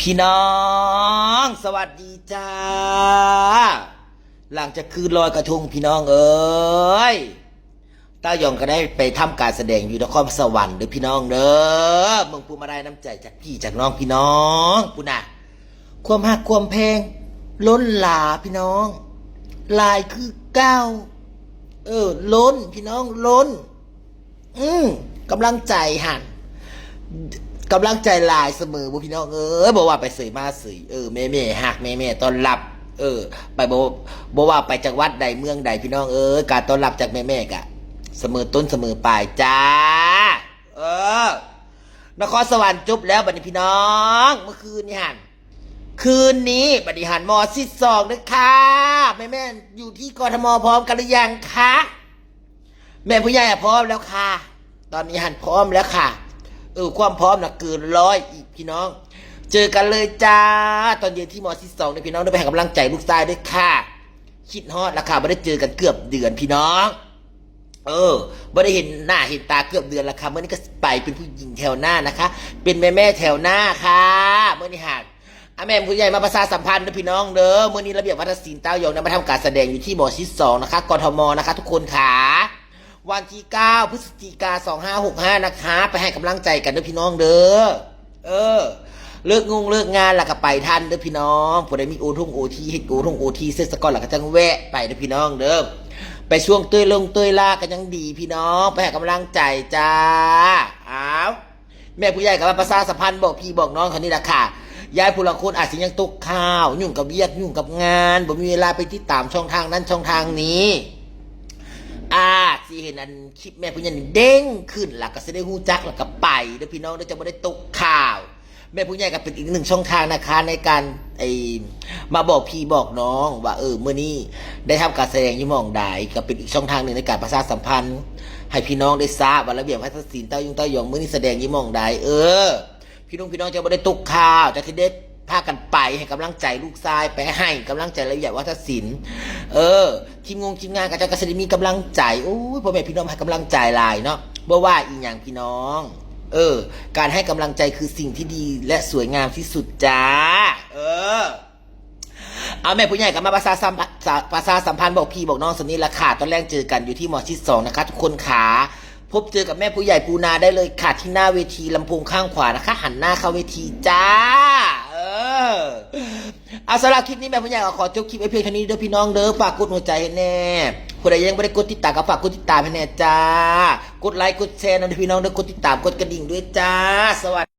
พี่น้อง สวัสดีจ้า หลังจากคืนลอยกระทงพี่น้องเอ้ยต้ายองก็ได้ไปทำการแสดงอยู่นครสวรรค์เด้อพี่น้องเด้อมึงพูมาได้น้ำใจจากพี่จากน้องพี่น้องปุน่ะความหักความแพง ล้นหลาพี่น้อง ลายคือเก้าเออ ล้นพี่น้องล้น อืมกำลังใจหัน กำลังใจหลายเสมอบ่พี่น้องเอ้ยบอกว่าไปเสยมาเสยเออแม่แม่หักแม่แม่ต้อนรับ เออ ไปบ่บ่ว่าไปจากวัดใดเมืองใดพี่น้องเอ้ยการต้อนรับจากแม่แม่กะ เสมอต้นเสมอปลายจ้า เออนครสวรรค์จบแล้วบัดนี้พี่น้อง เมื่อคืนนี่หันคืนนี้บัดนี้หันมอสิสองนะค่ะแม่แม่อยู่ที่กทมพร้อมกันหรือยังคะแม่ผู้ใหญ่พร้อมแล้วค่ะ ตอนนี้หันพร้อมแล้วค่ะ เออความพร้อมนะเกินร้อยอีกพี่น้อง เจอกันเลยจ้า ตอนเย็นที่มอที่สองเนี่ยพี่น้องได้ไปให้กำลังใจลูกชายด้วยค่ะคิดฮอดราคาไม่ได้เจอกันเกือบเดือนพี่น้อง เออไม่ได้เห็นหน้าเห็นตาเกือบเดือนแล้วค่ะเมื่อนี้ก็ไปเป็นผู้หญิงแถวหน้านะคะ เป็นแม่แม่แถวหน้าค่ะเมื่อนี้หากอาแม่ผู้ใหญ่มาประชาสัมพันธ์ด้วยพี่น้องเด้อเมื่อนี้ระเบียบวัฒนศิลป์เต้ายองได้มาทำการแสดงอยู่ที่หมอชิดสองนะคะกทมนะคะ ทุกคนค่ะ วันที่ 9 พฤศจิกา 2565 นะคะ ไปให้กำลังใจกันเด้อพี่น้องเด้อ เออ เลิกงงเลิกงานแล้วก็ไปทันเด้อพี่น้องผู้ใดมีโอทุ่งโอทีให้โอทุ่งโอทีเสร็จสกอนแล้วก็จังแวะไปเด้อพี่น้องเด้อ ไปช่วงเต้ยลงเต้ยลากันยังดีพี่น้อง ไปให้กำลังใจจ้า อ้าวแม่ผู้ใหญ่กับว่าประชาสัมพันธ์บอกพี่บอกน้องคนนี้ละค่ะยายผู้ละคนอาจจะยังตกข้าว ยุ่งกับเวียกยุ่งกับงานบ่มีเวลาไปติดตามช่องทางนั้นช่องทางนี้ อาสิเห็นอันคลิปแม่ผู้ใหญ่นี่เด้งขึ้นหลักก็จะได้หูจักหลักก็ไปเด้อพี่น้องเด้อจะไม่ได้ตกข่าว แม่ผู้ใหญ่ก็เป็นอีกหนึ่งช่องทางนะคะในการไอมาบอกพี่บอกน้องว่าเออเมื่อนี้ได้ทำการแสดงอยี่หมองใดก็เป็นอีกช่องทางหนึ่งในการประชาสัมพันธ์ ให้พี่น้องได้ทราบว่าระเบียบวัฒนศิลป์เต้ายุงเต้ายองเมื่อนี้แสดงอยี่หมองใดเออ พี่น้องพี่น้องจะไม่ได้ตกข่าวจะที่ได้พากันไปให้กำลังใจลูกชายไปให้กำลังใจระเบียบวัฒนศิลป์ เออทีมงงทีมงานก็จะกระสิมีกำลังใจโอ้ยพ่อแม่พี่น้องให้กำลังใจหลายเนาะบ่ว่าอีหยังพี่น้อง เออ การให้กำลังใจคือสิ่งที่ดีและสวยงามที่สุดจ้า เออเอาแม่ผู้ใหญ่กับมาประชาสัมพันธ์ประชาสัมพันธ์บอกพี่บอกน้องสนิทละค่ะตอนแรกเจอกันอยู่ที่หมอชิดสองนะคะทุกคนขาพบเจอกับแม่ผู้ใหญ่ปูนาได้เลยค่ะที่หน้าเวทีลำโพงข้างขวานะคะ หันหน้าเข้าเวทีจ้า อเอาสำหรับคลิปนี้แม่ผู้ใหญ่ก็ขอจบคลิปไว้เพียงเท่านี้เด้อพี่น้องเด้อฝากกดหัวใจให้แน่คนใดยังไม่ได้กดติดตามก็ฝากกดติดตามให้แน่จ้ากดไลค์กดแชร์นะเด้อพี่น้องเด้อกดติดตามกดกระดิ่งด้วยจ้า สวัสดี